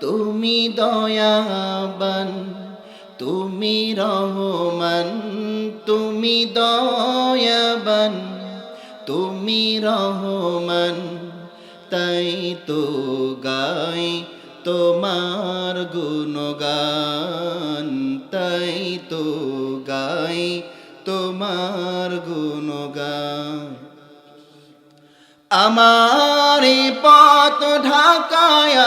তুমি দয়াবান, তুমি রহমান, তুমি দয়াবান, তুমি রহমান, তাই তো গাই তোমার গুণগান, তাই তো গাই তোমার গুণগান। আমার পথ ঢাকায়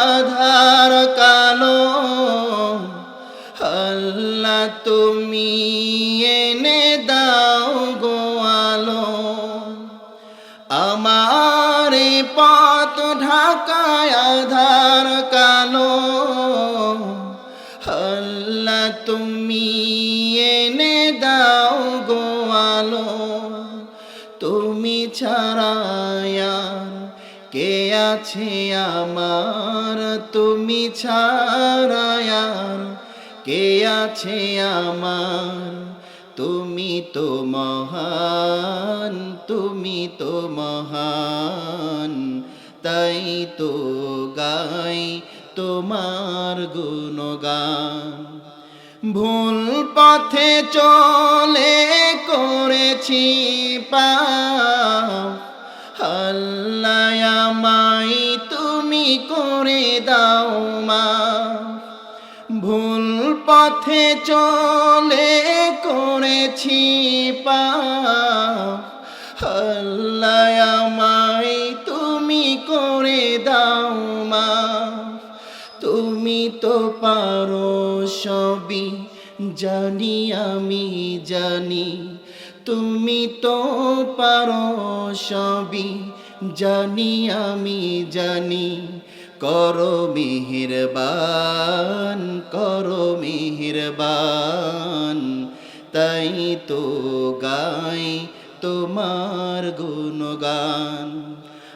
পথ ঢাকায় আধার কালো। আল্লাহ তুমি এনে দাও গোয়ালো তুমি ছাড়ায়ার কে আছে আমার? তুমি ছাড়ায়ার কে আছে আমার? তুমি তো মহান, তুমি তো মহান। তাই তো গাই তোমার গুণগান। ভুল পথে চলে করেছি আমায় তুমি করে দাও মা ভুল পথে চলে করেছি আমায় তুমি করে দাও মা তুমি তো পারো সবই, জানি আমি জানি। তুমি তো পারো সবই, জানি আমি জানি। করো মিহিরবান করো মিহিরবান। তাই তো গাই তোমার গুণগান।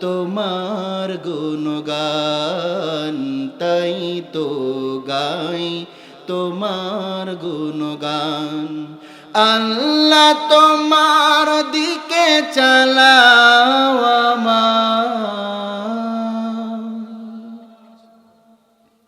তোমার গুণগান তাই তো গাই তোমার গুণগান। আল্লাহ তোমার দিকে আমার